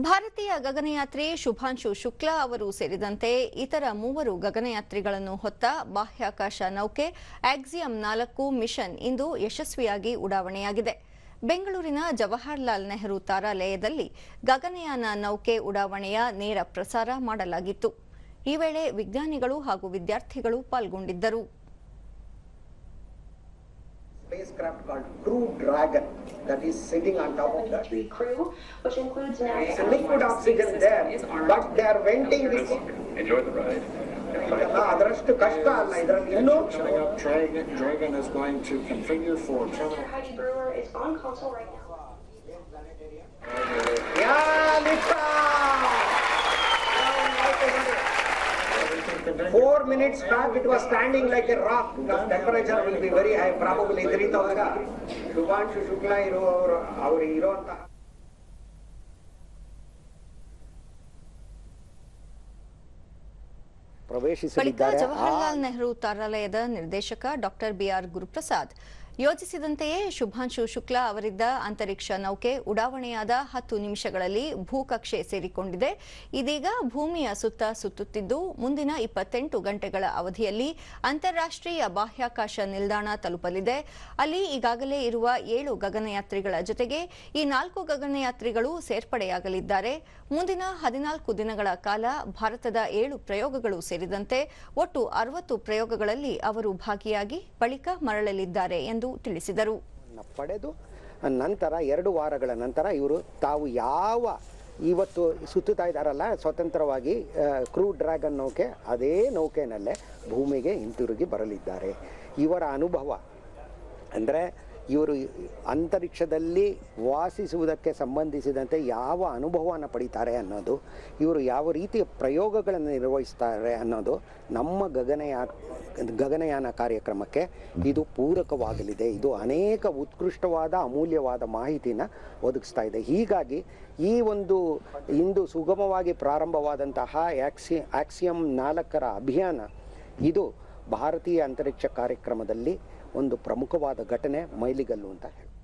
ಭಾರತೀಯ ಗಗನಯಾತ್ರಿ ಶುಭಾಂಶು ಶುಕ್ಲಾ ಅವರು ಸೇರಿದಂತೆ ಇತರ ಮೂವರು ಗಗನಯಾತ್ರಿಗಳನ್ನು ಹೊತ್ತ ಬಾಹ್ಯಾಕಾಶ ನೌಕೆ ಆಕ್ಸಿಯಂ ನಾಲ್ಕು ಮಿಷನ್ ಇಂದು ಯಶಸ್ವಿಯಾಗಿ ಉಡಾವಣೆಯಾಗಿದೆ. ಬೆಂಗಳೂರಿನ ಜವಾಹರ್ಲಾಲ್ ನೆಹರು ತಾರಾಲಯದಲ್ಲಿ ಗಗನಯಾನ ನೌಕೆ ಉಡಾವಣೆಯ ನೇರ ಪ್ರಸಾರ ಮಾಡಲಾಗಿತ್ತು. ಈ ವೇಳೆ ವಿಜ್ಞಾನಿಗಳು ಹಾಗೂ ವಿದ್ಯಾರ್ಥಿಗಳು ಪಾಲ್ಗೊಂಡಿದ್ದರು. spacecraft called Crew Dragon that is sitting on top of that. The crew, which includes It's NASA. liquid oxygen there, but they are venting this. Enjoy the ride. ಇದೆಲ್ಲ ಅದರಷ್ಟು ಕಷ್ಟ ಅಲ್ಲ ಇದರಲ್ಲಿ ಇನ್ನೂ Coming up, Dragon, Dragon is going to configure for terminal. Heidi Brewer is on console right now. Yeah, lift off! Everything configured. Four minutes back it was standing like a rock. because temperature will be very high, probably ಇದರಿಂದ ಶುಭಾಂಶು ಶುಕ್ಲಾ ಇರುವವರು ಅವರು ಇರುವಂತಹ ಬಳಿಕ ಜವಾಹರ್ಲಾಲ್ ನೆಹರು ತಾರಾಲಯದ ನಿರ್ದೇಶಕ doctor B R Guruprasad ಯೋಜಿಸಿದಂತೆಯೇ ಶುಭಾಂಶು ಶುಕ್ಲಾ ಅವರಿದ್ದ ಅಂತರಿಕ್ಷ ನೌಕೆ ಉಡಾವಣೆಯಾದ ಹತ್ತು ನಿಮಿಷಗಳಲ್ಲಿ ಭೂಕಕ್ಷೆ ಸೇರಿಕೊಂಡಿದೆ. ಇದೀಗ ಭೂಮಿಯ ಸುತ್ತ ಸುತ್ತುತ್ತಿದ್ದು, ಮುಂದಿನ ಇಪ್ಪತ್ತೆಂಟು ಗಂಟೆಗಳ ಅವಧಿಯಲ್ಲಿ ಅಂತಾರಾಷ್ಟ್ರೀಯ ಬಾಹ್ಯಾಕಾಶ ನಿಲ್ದಾಣ ತಲುಪಲಿದೆ. ಅಲ್ಲಿ ಈಗಾಗಲೇ ಇರುವ ಏಳು ಗಗನಯಾತ್ರಿಗಳ ಜೊತೆಗೆ ಈ ನಾಲ್ಕು ಗಗನಯಾತ್ರಿಗಳು ಸೇರ್ಪಡೆಯಾಗಲಿದ್ದಾರೆ. ಮುಂದಿನ ಹದಿನಾಲ್ಕು ದಿನಗಳ ಕಾಲ ಭಾರತದ ಏಳು ಪ್ರಯೋಗಗಳು ಸೇರಿದಂತೆ ಒಟ್ಟು ಅರವತ್ತು ಪ್ರಯೋಗಗಳಲ್ಲಿ ಅವರು ಭಾಗಿಯಾಗಿ ಬಳಿಕ ಮರಳಲಿದ್ದಾರೆ ಎಂದು ತಿಳಿಸಿದರು. ನ ಪಡೆದು, ನಂತರ ಎರಡು ವಾರಗಳ ನಂತರ ಇವರು ತಾವು ಯಾವ ಇವತ್ತು ಸುತ್ತುತ್ತಾ ಇದ್ದಾರಲ್ಲ, ಸ್ವತಂತ್ರವಾಗಿ ಕ್ರೂ ಡ್ರ್ಯಾಗನ್ ನೌಕೆ, ಅದೇ ನೌಕೆನಲ್ಲೇ ಭೂಮಿಗೆ ಹಿಂತಿರುಗಿ ಬರಲಿದ್ದಾರೆ. ಇವರ ಅನುಭವ ಅಂದರೆ ಇವರು ಅಂತರಿಕ್ಷದಲ್ಲಿ ವಾಸಿಸುವುದಕ್ಕೆ ಸಂಬಂಧಿಸಿದಂತೆ ಯಾವ ಅನುಭವವನ್ನು ಪಡೀತಾರೆ ಅನ್ನೋದು, ಇವರು ಯಾವ ರೀತಿಯ ಪ್ರಯೋಗಗಳನ್ನು ನಿರ್ವಹಿಸ್ತಾರೆ ಅನ್ನೋದು ನಮ್ಮ ಗಗನಯಾ, ಗಗನಯಾನ ಕಾರ್ಯಕ್ರಮಕ್ಕೆ ಇದು ಪೂರಕವಾಗಲಿದೆ. ಇದು ಅನೇಕ ಉತ್ಕೃಷ್ಟವಾದ, ಅಮೂಲ್ಯವಾದ ಮಾಹಿತಿನ ಒದಗಿಸ್ತಾ ಇದೆ. ಹೀಗಾಗಿ ಈ ಒಂದು ಇಂದು ಸುಗಮವಾಗಿ ಪ್ರಾರಂಭವಾದಂತಹ ಆಕ್ಸಿ, ಆಕ್ಸಿಯಂ ನಾಲ್ಕರ ಅಭಿಯಾನ, ಇದು ಭಾರತೀಯ ಅಂತರಿಕ್ಷ ಕಾರ್ಯಕ್ರಮದಲ್ಲಿ ಒಂದು ಪ್ರಮುಖವಾದ ಘಟನೆ ಮೈಲಿಗಲ್ಲು ಅಂತ ಹೇಳ್ಬೋದು.